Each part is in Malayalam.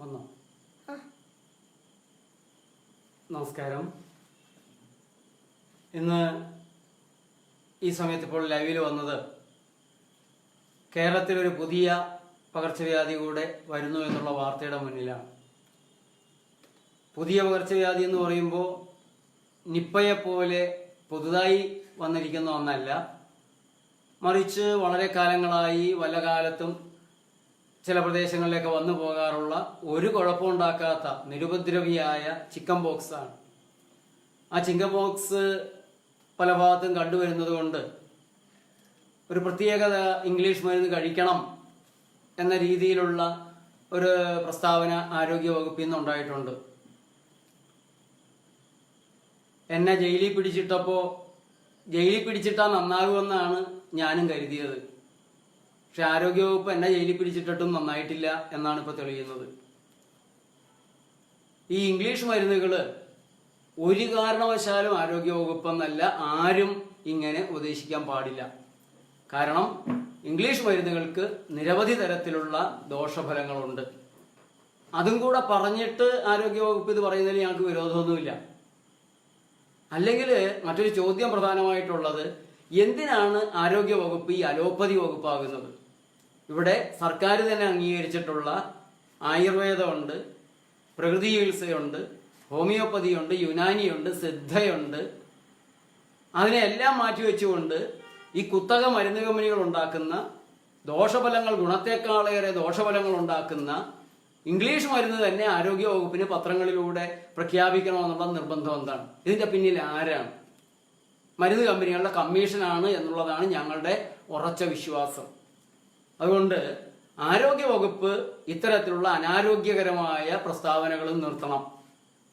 വന്നോ. നമസ്കാരം. ഇന്ന് ഈ സമയത്ത് ഇപ്പോൾ ലൈവിൽ വന്നത് കേരളത്തിൽ ഒരു പുതിയ പകർച്ചവ്യാധി കൂടെ വരുന്നു എന്നുള്ള വാർത്തയുടെ മുന്നിലാണ്. പുതിയ പകർച്ചവ്യാധി എന്ന് പറയുമ്പോൾ നിപ്പയെ പോലെ പുതുതായി വന്നിരിക്കുന്ന ഒന്നല്ല. മറിച്ച് വളരെ കാലങ്ങളായി വല്ല കാലത്തും ചില പ്രദേശങ്ങളിലേക്ക് വന്നു പോകാറുള്ള ഒരു കുഴപ്പമുണ്ടാക്കാത്ത നിരുപദ്രവിയായ ചിക്കൻ ബോക്സ് ആണ്. ആ ചിക്കൻ ബോക്സ് പല ഭാഗത്തും കണ്ടുവരുന്നത് കൊണ്ട് ഒരു പ്രത്യേകത ഇംഗ്ലീഷ് മരുന്ന് കഴിക്കണം എന്ന രീതിയിലുള്ള ഒരു പ്രസ്താവന ആരോഗ്യ വകുപ്പിൽ നിന്നുണ്ടായിട്ടുണ്ട് എന്നെ ജയിലിൽ പിടിച്ചിട്ടപ്പോൾ ജയിലിൽ പിടിച്ചിട്ടാൽ നന്നാകുമെന്നാണ് ഞാനും കരുതിയത്. പക്ഷെ ആരോഗ്യവകുപ്പ് എന്നെ ജയിലിൽ പിടിച്ചിട്ടിട്ടും നന്നായിട്ടില്ല എന്നാണ് ഇപ്പോൾ തെളിയുന്നത്. ഈ ഇംഗ്ലീഷ് മരുന്നുകൾ ഒരു കാരണവശാലും ആരോഗ്യവകുപ്പെന്നല്ല ആരും ഇങ്ങനെ ഉപദേശിക്കാൻ പാടില്ല. കാരണം ഇംഗ്ലീഷ് മരുന്നുകൾക്ക് നിരവധി തരത്തിലുള്ള ദോഷഫലങ്ങളുണ്ട്. അതും കൂടെ പറഞ്ഞിട്ട് ആരോഗ്യവകുപ്പ് ഇത് പറയുന്നതിൽ ഞങ്ങൾക്ക് വിരോധമൊന്നുമില്ല. അല്ലെങ്കിൽ മറ്റൊരു ചോദ്യം പ്രധാനമായിട്ടുള്ളത് എന്തിനാണ് ആരോഗ്യ വകുപ്പ് ഈ അലോപ്പതി വകുപ്പാകുന്നത്? ഇവിടെ സർക്കാർ തന്നെ അംഗീകരിച്ചിട്ടുള്ള ആയുർവേദമുണ്ട് പ്രകൃതി ചികിത്സയുണ്ട് ഹോമിയോപ്പതിയുണ്ട് യുനാനിയുണ്ട് സിദ്ധയുണ്ട്. അതിനെല്ലാം മാറ്റിവെച്ചുകൊണ്ട് ഈ കുത്തക മരുന്ന് കമ്പനികൾ ഉണ്ടാക്കുന്ന ദോഷഫലങ്ങൾ ഗുണത്തെക്കാളേറെ ദോഷഫലങ്ങൾ ഉണ്ടാക്കുന്ന ഇംഗ്ലീഷ് മരുന്ന് തന്നെ ആരോഗ്യ വകുപ്പിന് പത്രങ്ങളിലൂടെ പ്രഖ്യാപിക്കണമെന്നുള്ള നിർബന്ധം എന്താണ്? ഇതിന്റെ പിന്നിൽ ആരാണ്? മരുന്ന് കമ്പനികളുടെ കമ്മീഷനാണ് എന്നുള്ളതാണ് ഞങ്ങളുടെ ഉറച്ച വിശ്വാസം. അതുകൊണ്ട് ആരോഗ്യ വകുപ്പ് ഇത്തരത്തിലുള്ള അനാരോഗ്യകരമായ പ്രസ്താവനകൾ നിർത്തണം.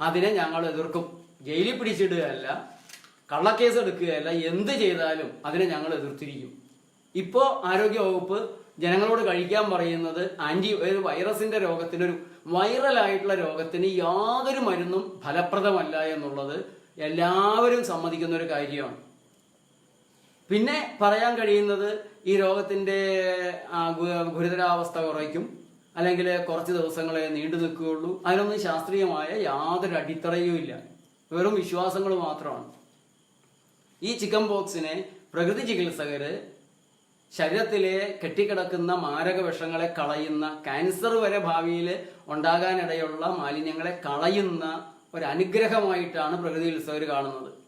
അതിനെ ഞങ്ങൾ എതിർക്കും. ജയിലിൽ പിടിച്ചിടുകയല്ല കള്ളക്കേസ് എടുക്കുകയല്ല എന്ത് ചെയ്താലും അതിനെ ഞങ്ങൾ എതിർത്തിരിക്കും. ഇപ്പോൾ ആരോഗ്യ വകുപ്പ് ജനങ്ങളോട് കഴിക്കാൻ പറയുന്നത് ആന്റി ഒരു വൈറസിന്റെ രോഗത്തിന് ഒരു വൈറലായിട്ടുള്ള രോഗത്തിന് യാതൊരു മരുന്നും ഫലപ്രദമല്ല എന്നുള്ളത് എല്ലാവരും സമ്മതിക്കുന്ന ഒരു കാര്യമാണ്. പിന്നെ പറയാൻ കഴിയുന്നത് ഈ രോഗത്തിന്റെ ഗുരുതരാവസ്ഥ കുറയ്ക്കും. അല്ലെങ്കിൽ കുറച്ച് ദിവസങ്ങളെ നീണ്ടു നിൽക്കുകയുള്ളൂ. അതിനൊന്നും ശാസ്ത്രീയമായ യാതൊരു അടിത്തറയും ഇല്ല. വെറും വിശ്വാസങ്ങൾ മാത്രമാണ്. ഈ ചിക്കൻ ബോക്സിനെ പ്രകൃതി ചികിത്സകര് ശരീരത്തിലെ കെട്ടിക്കിടക്കുന്ന മാരക വിഷങ്ങളെ കളയുന്ന ക്യാൻസർ വരെ ഭാവിയിൽ ഉണ്ടാകാനിടയുള്ള മാലിന്യങ്ങളെ കളയുന്ന ഒരു അനുഗ്രഹമായിട്ടാണ് പ്രകൃതി ചികിത്സകർ കാണുന്നത്.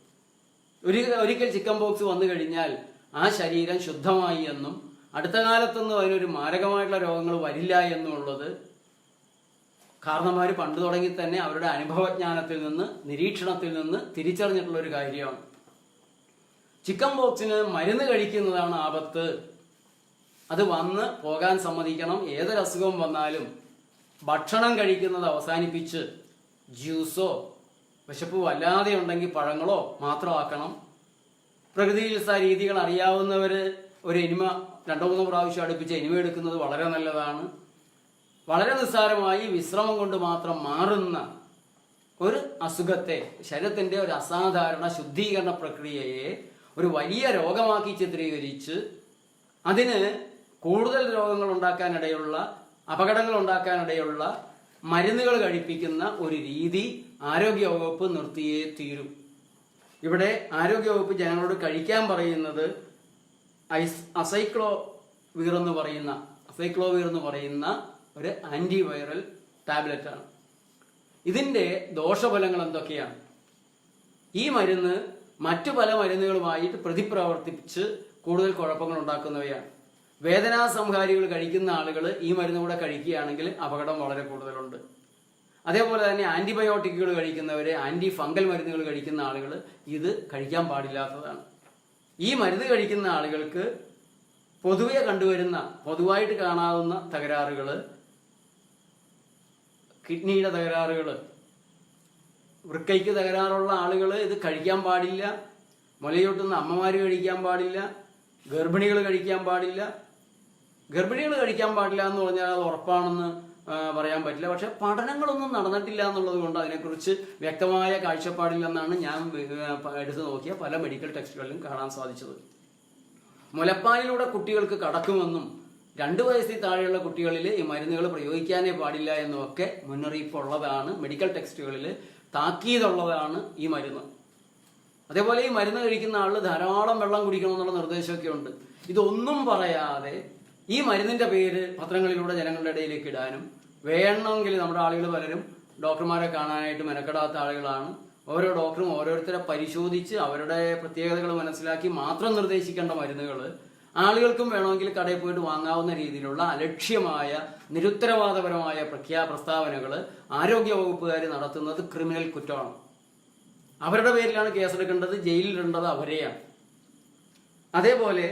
ഒരു ഒരിക്കൽ ചിക്കൻ ബോക്സ് വന്നു കഴിഞ്ഞാൽ ആ ശരീരം ശുദ്ധമായി എന്നും അടുത്ത കാലത്തൊന്നും അതിനൊരു മാരകമായിട്ടുള്ള രോഗങ്ങൾ വരില്ല എന്നുള്ളത് കാരണന്മാർ പണ്ട് തുടങ്ങി തന്നെ അവരുടെ അനുഭവജ്ഞാനത്തിൽ നിന്ന് നിരീക്ഷണത്തിൽ നിന്ന് തിരിച്ചറിഞ്ഞിട്ടുള്ള ഒരു കാര്യമാണ്. ചിക്കൻ ബോക്സിന് മരുന്ന് കഴിക്കുന്നതാണ് ആപത്ത്. അത് വന്ന് പോകാൻ സമ്മതിക്കണം. ഏതൊരു അസുഖം വന്നാലും ഭക്ഷണം കഴിക്കുന്നത് അവസാനിപ്പിച്ച് ജ്യൂസോ വിശപ്പ് വല്ലാതെ ഉണ്ടെങ്കിൽ പഴങ്ങളോ മാത്രമാക്കണം പ്രകൃതി ചികിത്സാ രീതികൾ അറിയാവുന്നവർ ഒരു എനിമ രണ്ടോ മൂന്നോ പ്രാവശ്യം അടുപ്പിച്ച് എനിമ എടുക്കുന്നത് വളരെ നല്ലതാണ്. വളരെ നിസ്സാരമായി വിശ്രമം കൊണ്ട് മാത്രം മാറുന്ന ഒരു അസുഖത്തെ ശരീരത്തിന്റെ ഒരു അസാധാരണ ശുദ്ധീകരണ പ്രക്രിയയെ ഒരു വലിയ രോഗമാക്കി ചിത്രീകരിച്ച് അതിന് കൂടുതൽ രോഗങ്ങൾ ഉണ്ടാക്കാനിടയുള്ള അപകടങ്ങൾ ഉണ്ടാക്കാനിടയുള്ള മരുന്നുകൾ കഴിപ്പിക്കുന്ന ഒരു രീതി ആരോഗ്യവകുപ്പ് നിർത്തിയേ തീരും. ഇവിടെ ആരോഗ്യവകുപ്പ് ജനങ്ങളോട് കഴിക്കാൻ പറയുന്നത് ഐസ് അസൈക്ലോ വീർ എന്ന് പറയുന്ന അസൈക്ലോ വീർ എന്ന് പറയുന്ന ഒരു ആന്റിവൈറൽ ടാബ്ലറ്റ് ആണ്. ഇതിന്റെ ദോഷഫലങ്ങൾ എന്തൊക്കെയാണ്? ഈ മരുന്ന് മറ്റു പല മരുന്നുകളുമായിട്ട് പ്രതിപ്രവർത്തിച്ച് കൂടുതൽ കുഴപ്പങ്ങൾ ഉണ്ടാക്കുന്നവയാണ്. വേദനാ സംഹാരികൾ കഴിക്കുന്ന ആളുകൾ ഈ മരുന്ന് കൂടെ കഴിക്കുകയാണെങ്കിൽ അപകടം വളരെ കൂടുതലുണ്ട്. അതേപോലെ തന്നെ ആന്റിബയോട്ടിക്കുകൾ കഴിക്കുന്നവർ ആന്റി ഫംഗൽ മരുന്നുകൾ കഴിക്കുന്ന ആളുകൾ ഇത് കഴിക്കാൻ പാടില്ലാത്തതാണ്. ഈ മരുന്ന് കഴിക്കുന്ന ആളുകൾക്ക് പൊതുവെ കണ്ടുവരുന്ന പൊതുവായിട്ട് കാണാവുന്ന തകരാറുകൾ കിഡ്നിയുടെ തകരാറുകൾ വൃക്കയ്ക്ക് തകരാറുള്ള ആളുകൾ ഇത് കഴിക്കാൻ പാടില്ല. മുലയൂട്ടുന്ന അമ്മമാർ കഴിക്കാൻ പാടില്ല. ഗർഭിണികൾ കഴിക്കാൻ പാടില്ല. ഗർഭിണികൾ കഴിക്കാൻ പാടില്ല എന്ന് പറഞ്ഞാൽ അത് ഉറപ്പാണെന്ന് പറയാൻ പറ്റില്ല. പക്ഷെ പഠനങ്ങളൊന്നും നടന്നിട്ടില്ല എന്നുള്ളത് കൊണ്ട് അതിനെക്കുറിച്ച് വ്യക്തമായ കാഴ്ചപ്പാടില്ലെന്നാണ് ഞാൻ എടുത്തു നോക്കിയ പല മെഡിക്കൽ ടെക്സ്റ്റുകളിലും കാണാൻ സാധിച്ചത്. മുലപ്പാലിലൂടെ കുട്ടികൾക്ക് കടക്കുമെന്നും രണ്ട് വയസ്സിൽ താഴെയുള്ള കുട്ടികളിൽ ഈ മരുന്നുകൾ പ്രയോഗിക്കാനേ പാടില്ല എന്നുമൊക്കെ മുന്നറിയിപ്പുള്ളതാണ് മെഡിക്കൽ ടെക്സ്റ്റുകളിൽ താക്കീതുള്ളതാണ് ഈ മരുന്ന്. അതേപോലെ ഈ മരുന്ന് കഴിക്കുന്ന ആളിൽ ധാരാളം വെള്ളം കുടിക്കണം എന്നുള്ള നിർദ്ദേശമൊക്കെ ഉണ്ട്. ഇതൊന്നും പറയാതെ ഈ മരുന്നിന്റെ പേര് പത്രങ്ങളിലൂടെ ജനങ്ങളുടെ ഇടയിലേക്ക് ഇടാനും വേണമെങ്കിൽ നമ്മുടെ ആളുകൾ പലരും ഡോക്ടർമാരെ കാണാനായിട്ട് മെനക്കെടാത്ത ആളുകളാണ്. ഓരോ ഡോക്ടറും ഓരോരുത്തരെ പരിശോധിച്ച് അവരുടെ പ്രത്യേകതകൾ മനസ്സിലാക്കി മാത്രം നിർദ്ദേശിക്കേണ്ട മരുന്നുകൾ ആളുകൾക്കും വേണമെങ്കിൽ കടയിൽ പോയിട്ട് വാങ്ങാവുന്ന രീതിയിലുള്ള അലക്ഷ്യമായ നിരുത്തരവാദപരമായ പ്രഖ്യാ പ്രസ്താവനകൾ ആരോഗ്യ വകുപ്പുകാർ നടത്തുന്നത് ക്രിമിനൽ കുറ്റമാണ്. അവരുടെ പേരിലാണ് കേസെടുക്കേണ്ടത് ജയിലിലിടേണ്ടത് അവരെയാണ്. അതേപോലെ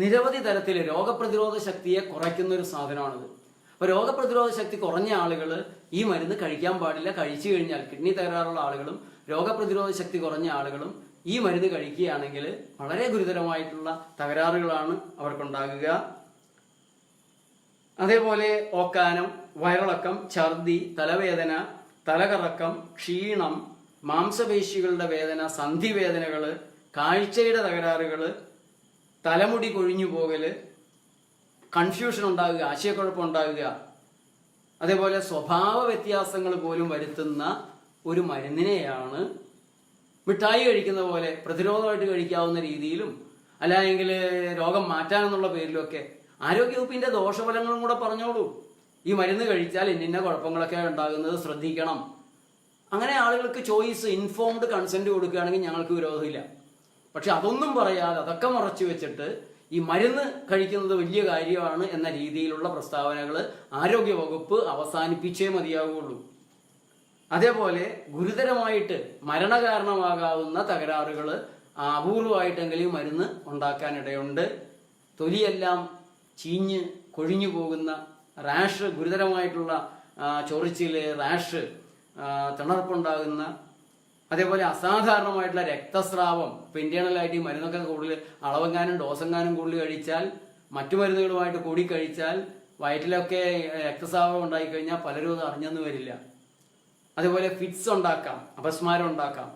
നിരവധി തരത്തിൽ രോഗപ്രതിരോധ ശക്തിയെ കുറയ്ക്കുന്ന ഒരു സാധനമാണിത്. അപ്പോൾ രോഗപ്രതിരോധ ശക്തി കുറഞ്ഞ ആളുകൾ ഈ മരുന്ന് കഴിക്കാൻ പാടില്ല കഴിച്ചു കഴിഞ്ഞാൽ കിഡ്നി തകരാറുള്ള ആളുകളും രോഗപ്രതിരോധ ശക്തി കുറഞ്ഞ ആളുകളും ഈ മരുന്ന് കഴിക്കുകയാണെങ്കിൽ വളരെ ഗുരുതരമായിട്ടുള്ള തകരാറുകളാണ് അവർക്കുണ്ടാകുക. അതേപോലെ ഓക്കാനം വയറിളക്കം ഛർദി തലവേദന തലകറക്കം ക്ഷീണം മാംസപേശികളുടെ വേദന സന്ധിവേദനകൾ കാഴ്ചയുടെ തകരാറുകൾ തലമുടി കൊഴിഞ്ഞു പോകൽ കൺഫ്യൂഷൻ ഉണ്ടാകുക ആശയക്കുഴപ്പം ഉണ്ടാകുക അതേപോലെ സ്വഭാവ വ്യത്യാസങ്ങൾ പോലും വരുത്തുന്ന ഒരു മരുന്നിനെയാണ് മിഠായി കഴിക്കുന്ന പോലെ പ്രതിരോധമായിട്ട് കഴിക്കാവുന്ന രീതിയിലും അല്ലെങ്കിൽ രോഗം മാറ്റാനെന്നുള്ള പേരിലൊക്കെ ആരോഗ്യവകുപ്പിന്റെ ദോഷഫലങ്ങളും കൂടെ പറഞ്ഞോളൂ. ഈ മരുന്ന് കഴിച്ചാൽ ഇന്നിന്ന കുഴപ്പങ്ങളൊക്കെ ഉണ്ടാകുന്നത് ശ്രദ്ധിക്കണം. അങ്ങനെ ആളുകൾക്ക് ചോയ്സ് ഇൻഫോംഡ് കൺസെന്റ് കൊടുക്കുകയാണെങ്കിൽ ഞങ്ങൾക്ക് വിരോധമില്ല. പക്ഷെ അതൊന്നും പറയാതെ അതൊക്കെ മറച്ചു വെച്ചിട്ട് ഈ മരുന്ന് കഴിക്കുന്നത് വലിയ കാര്യമാണ് എന്ന രീതിയിലുള്ള പ്രസ്താവനകൾ ആരോഗ്യവകുപ്പ് അവസാനിപ്പിച്ചേ മതിയാവുള്ളൂ അതേപോലെ ഗുരുതരമായിട്ട് മരണകാരണമാകാവുന്ന തകരാറുകൾ അപൂർവമായിട്ടെങ്കിലും മരുന്ന് ഉണ്ടാക്കാനിടയുണ്ട്. തൊലിയെല്ലാം ചീഞ്ഞ് കൊഴിഞ്ഞു പോകുന്ന റാഷ് ഗുരുതരമായിട്ടുള്ള ചൊറിച്ചിൽ റാഷ് തിണർപ്പുണ്ടാകുന്ന അതേപോലെ അസാധാരണമായിട്ടുള്ള രക്തസ്രാവം ഇപ്പൊ ഇന്റേണലായിട്ട് ഈ മരുന്നൊക്കെ കൂടുതൽ അളവെങ്ങാനും ഡോസെങ്ങാനും കൂടുതൽ കഴിച്ചാൽ മറ്റു മരുന്നുകളുമായിട്ട് കൂടി കഴിച്ചാൽ വയറ്റിലൊക്കെ രക്തസ്രാവം ഉണ്ടായി കഴിഞ്ഞാൽ പലരും അത് അറിഞ്ഞെന്ന് വരില്ല. അതേപോലെ ഫിറ്റ്സ് ഉണ്ടാക്കാം അപസ്മാരം ഉണ്ടാക്കാം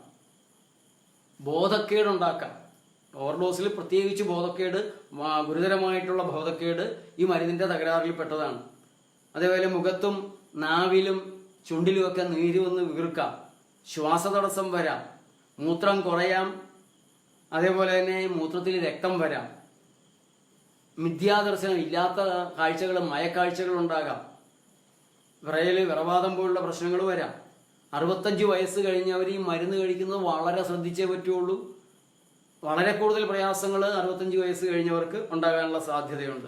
ബോധക്കേട് ഉണ്ടാക്കാം. ഓവർഡോസിൽ പ്രത്യേകിച്ച് ബോധക്കേട് ഗുരുതരമായിട്ടുള്ള ബോധക്കേട് ഈ മരുന്നിന്റെ തകരാറിൽ പെട്ടതാണ്. അതേപോലെ മുഖത്തും നാവിലും ചുണ്ടിലുമൊക്കെ നീര് വന്ന് വീർക്കാം. ശ്വാസതടസ്സം വരാം. മൂത്രം കുറയാം. അതേപോലെ തന്നെ മൂത്രത്തിൽ രക്തം വരാം. മിഥ്യാദർശനം ഇല്ലാത്ത കാഴ്ചകൾ മയക്കാഴ്ചകൾ ഉണ്ടാകാം. വിറയൽ വിറവാദം പോലുള്ള പ്രശ്നങ്ങൾ വരാം. അറുപത്തഞ്ച് വയസ്സ് കഴിഞ്ഞവർ ഈ മരുന്ന് കഴിക്കുന്നത് വളരെ ശ്രദ്ധിച്ചേ പറ്റുള്ളൂ. വളരെ കൂടുതൽ പ്രയാസങ്ങൾ അറുപത്തഞ്ച് വയസ്സ് കഴിഞ്ഞവർക്ക് ഉണ്ടാകാനുള്ള സാധ്യതയുണ്ട്.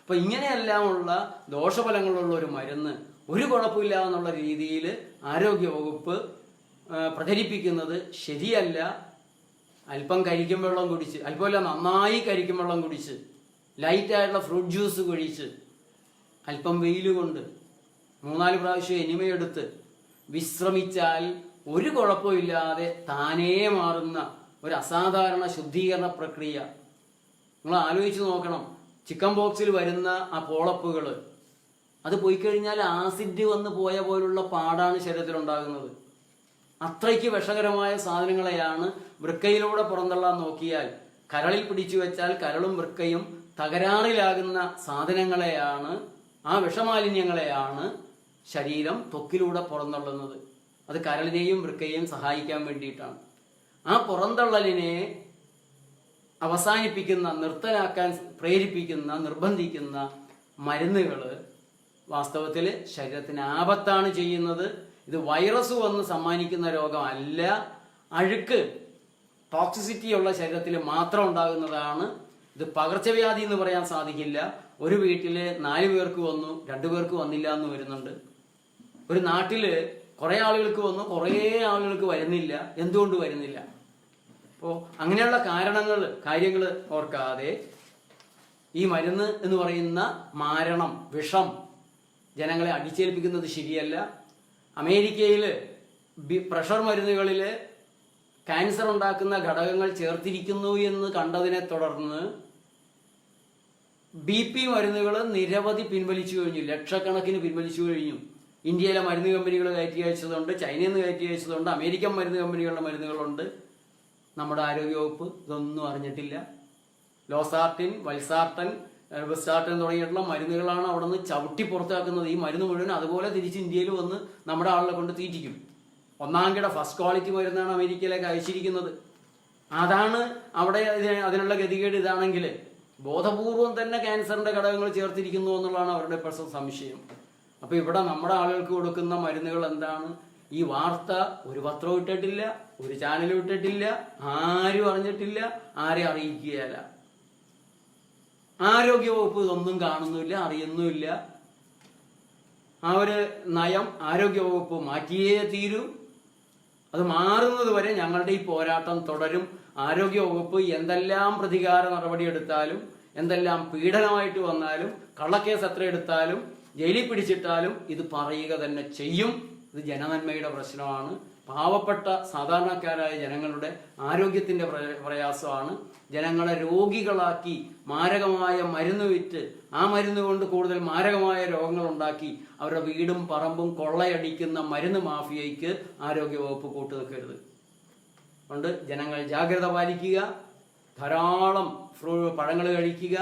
അപ്പൊ ഇങ്ങനെയെല്ലാമുള്ള ദോഷഫലങ്ങളുള്ള ഒരു മരുന്ന് ഒരു കുഴപ്പമില്ല എന്നുള്ള രീതിയിൽ ആരോഗ്യവകുപ്പ് ആ, പ്രചരിപ്പിക്കുന്നത് ശരിയല്ല. അല്പം കരിക്കും വെള്ളം കുടിച്ച് അല്പമല്ല നന്നായി കരിക്കും വെള്ളം കുടിച്ച് ലൈറ്റായിട്ടുള്ള ഫ്രൂട്ട് ജ്യൂസ് കുഴിച്ച് അല്പം വെയിൽ കൊണ്ട് മൂന്നാൽ പ്രാവശ്യം എനിമയെടുത്ത് വിശ്രമിച്ചാൽ ഒരു കുഴപ്പമില്ലാതെ താനേ മാറുന്ന ഒരു അസാധാരണ ശുദ്ധീകരണ പ്രക്രിയ. നിങ്ങൾ ആലോചിച്ച് നോക്കണം. ചിക്കൻ ബോക്സിൽ വരുന്ന ആ പോളപ്പുകൾ അത് പോയി കഴിഞ്ഞാൽ ആസിഡ് വന്ന് പോയ പോലുള്ള പാടാണ് ശരീരത്തിലുണ്ടാകുന്നത്. അത്രയ്ക്ക് വിഷകരമായ സാധനങ്ങളെയാണ് വൃക്കയിലൂടെ പുറന്തള്ളാൻ നോക്കിയാൽ കരളിൽ പിടിച്ചു വെച്ചാൽ കരളും വൃക്കയും തകരാറിലാകുന്ന സാധനങ്ങളെയാണ് ആ വിഷമാലിന്യങ്ങളെയാണ് ശരീരം തൊക്കിലൂടെ പുറന്തള്ളുന്നത്. അത് കരളിനെയും വൃക്കയെയും സഹായിക്കാൻ വേണ്ടിയിട്ടാണ്. ആ പുറന്തള്ളലിനെ അവസാനിപ്പിക്കുന്ന നിർത്തലാക്കാൻ പ്രേരിപ്പിക്കുന്ന നിർബന്ധിക്കുന്ന മരുന്നുകൾ വാസ്തവത്തിൽ ശരീരത്തിന് ആപത്താണ് ചെയ്യുന്നത്. ഇത് വൈറസ് വന്ന് സമ്മാനിക്കുന്ന രോഗമല്ല അഴുക്ക് ടോക്സിസിറ്റി ഉള്ള ശരീരത്തിൽ മാത്രം ഉണ്ടാകുന്നതാണ്. ഇത് പകർച്ചവ്യാധി എന്ന് പറയാൻ സാധിക്കില്ല. ഒരു വീട്ടിൽ നാല് പേർക്ക് വന്നു രണ്ടു പേർക്ക് വന്നില്ല എന്ന് വരുന്നുണ്ട്. ഒരു നാട്ടിൽ കുറെ ആളുകൾക്ക് വന്നു കുറേ ആളുകൾക്ക് വരുന്നില്ല. എന്തുകൊണ്ട് വരുന്നില്ല? അപ്പോൾ അങ്ങനെയുള്ള കാരണങ്ങൾ കാര്യങ്ങൾ ഓർക്കാതെ ഈ മരുന്ന് എന്ന് പറയുന്ന മാരണം വിഷം ജനങ്ങളെ അടിച്ചേൽപ്പിക്കുന്നത് ശരിയല്ല. അമേരിക്കയിൽ പ്രഷർ മരുന്നുകളിൽ ക്യാൻസർ ഉണ്ടാക്കുന്ന ഘടകങ്ങൾ ചേർത്തിരിക്കുന്നു എന്ന് കണ്ടതിനെ തുടർന്ന് ബി പി മരുന്നുകൾ നിരവധി പിൻവലിച്ചു കഴിഞ്ഞു. ലക്ഷക്കണക്കിന് പിൻവലിച്ചു കഴിഞ്ഞു. ഇന്ത്യയിലെ മരുന്ന് കമ്പനികൾ കയറ്റി അയച്ചതുണ്ട് ചൈനയിൽ നിന്ന് കയറ്റി അയച്ചതുണ്ട് അമേരിക്കൻ മരുന്ന് കമ്പനികളുടെ മരുന്നുകളുണ്ട്. നമ്മുടെ ആരോഗ്യവകുപ്പ് ഇതൊന്നും അറിഞ്ഞിട്ടില്ല. ലോസാർട്ടിൻ വൽസാർട്ടൻ വെസ്റ്റാർട്ടൻ തുടങ്ങിയിട്ടുള്ള മരുന്നുകളാണ് അവിടെ നിന്ന് ചവിട്ടി പുറത്താക്കുന്നത്. ഈ മരുന്ന് മുഴുവൻ അതുപോലെ തിരിച്ച് ഇന്ത്യയിൽ വന്ന് നമ്മുടെ ആളുകളെ കൊണ്ട് തീറ്റിക്കും. ഒന്നാം കിട ഫസ്റ്റ് ക്വാളിറ്റി മരുന്നാണ് അമേരിക്കയിലേക്ക് അയച്ചിരിക്കുന്നത്. അതാണ് അവിടെ അതിനുള്ള ഗതികേട് ഇതാണെങ്കിൽ ബോധപൂർവം തന്നെ ക്യാൻസറിന്റെ ഘടകങ്ങൾ ചേർത്തിരിക്കുന്നു എന്നുള്ളതാണ് അവരുടെ ഇപ്പോഴത്തെ സംശയം. അപ്പൊ ഇവിടെ നമ്മുടെ ആളുകൾക്ക് കൊടുക്കുന്ന മരുന്നുകൾ എന്താണ്? ഈ വാർത്ത ഒരു പത്രം ഇട്ടിട്ടില്ല ഒരു ചാനലും ഇട്ടിട്ടില്ല ആരും അറിഞ്ഞിട്ടില്ല ആരെയും അറിയിക്കുകയല്ല. ആരോഗ്യവകുപ്പ് ഇതൊന്നും കാണുന്നില്ല അറിയുന്നുമില്ല. ആ ഒരു നയം ആരോഗ്യവകുപ്പ് മാറ്റിയേ തീരൂ. അത് മാറുന്നത് വരെ ഞങ്ങളുടെ ഈ പോരാട്ടം തുടരും. ആരോഗ്യവകുപ്പ് എന്തെല്ലാം പ്രതികാര നടപടി എടുത്താലും എന്തെല്ലാം പീഡനമായിട്ട് വന്നാലും കള്ളക്കേസ് എത്ര എടുത്താലും ജയിലിൽ പിടിച്ചിട്ടാലും ഇത് പറയുക തന്നെ ചെയ്യും. ഇത് ജനനന്മയുടെ പ്രശ്നമാണ്. പാവപ്പെട്ട സാധാരണക്കാരായ ജനങ്ങളുടെ ആരോഗ്യത്തിന്റെ പ്ര- പ്രയാസമാണ്. ജനങ്ങളെ രോഗികളാക്കി മാരകമായ മരുന്ന് വിറ്റ് ആ മരുന്ന് കൊണ്ട് കൂടുതൽ മാരകമായ രോഗങ്ങൾ ഉണ്ടാക്കി അവരുടെ വീടും പറമ്പും കൊള്ളയടിക്കുന്ന മരുന്ന് മാഫിയയ്ക്ക് ആരോഗ്യവകുപ്പ് കൂട്ടു നിൽക്കരുത് അതുകൊണ്ട് ജനങ്ങൾ ജാഗ്രത പാലിക്കുക ധാരാളം ഫ്രൂ പഴങ്ങൾ കഴിക്കുക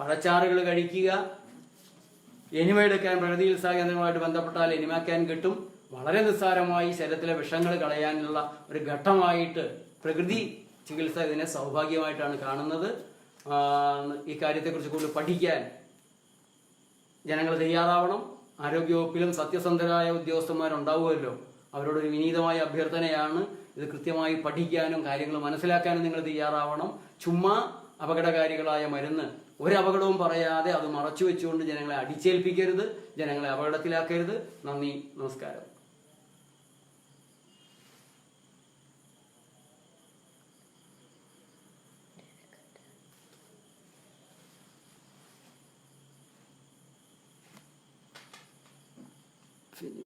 പഴച്ചാറുകൾ കഴിക്കുക. എനിമ എടുക്കാൻ പ്രകൃതി ചികിത്സാ കേന്ദ്രങ്ങളുമായിട്ട് ബന്ധപ്പെട്ടാൽ എനിമാക്കാൻ കിട്ടും. വളരെ നിസ്സാരമായി ശരീരത്തിലെ വിഷങ്ങൾ കളയാനുള്ള ഒരു ഘട്ടമായിട്ട് പ്രകൃതി ചികിത്സ ഇതിനെ സൗഭാഗ്യമായിട്ടാണ് കാണുന്നത്. ഈ കാര്യത്തെക്കുറിച്ച് കൂടുതൽ പഠിക്കാൻ ജനങ്ങൾ തയ്യാറാവണം. ആരോഗ്യവകുപ്പിലും സത്യസന്ധരായ ഉദ്യോഗസ്ഥന്മാരുണ്ടാവുമല്ലോ. അവരോടൊരു വിനീതമായ അഭ്യർത്ഥനയാണ്. ഇത് കൃത്യമായി പഠിക്കാനും കാര്യങ്ങൾ മനസ്സിലാക്കാനും നിങ്ങൾ തയ്യാറാവണം. ചുമ്മാ അപകടകാരികളായ മരുന്ന് ഒരപകടവും പറയാതെ അത് മറച്ചു വെച്ചുകൊണ്ട് ജനങ്ങളെ അടിച്ചേൽപ്പിക്കരുത്. ജനങ്ങളെ അപകടത്തിലാക്കരുത്. നന്ദി നമസ്കാരം. finir.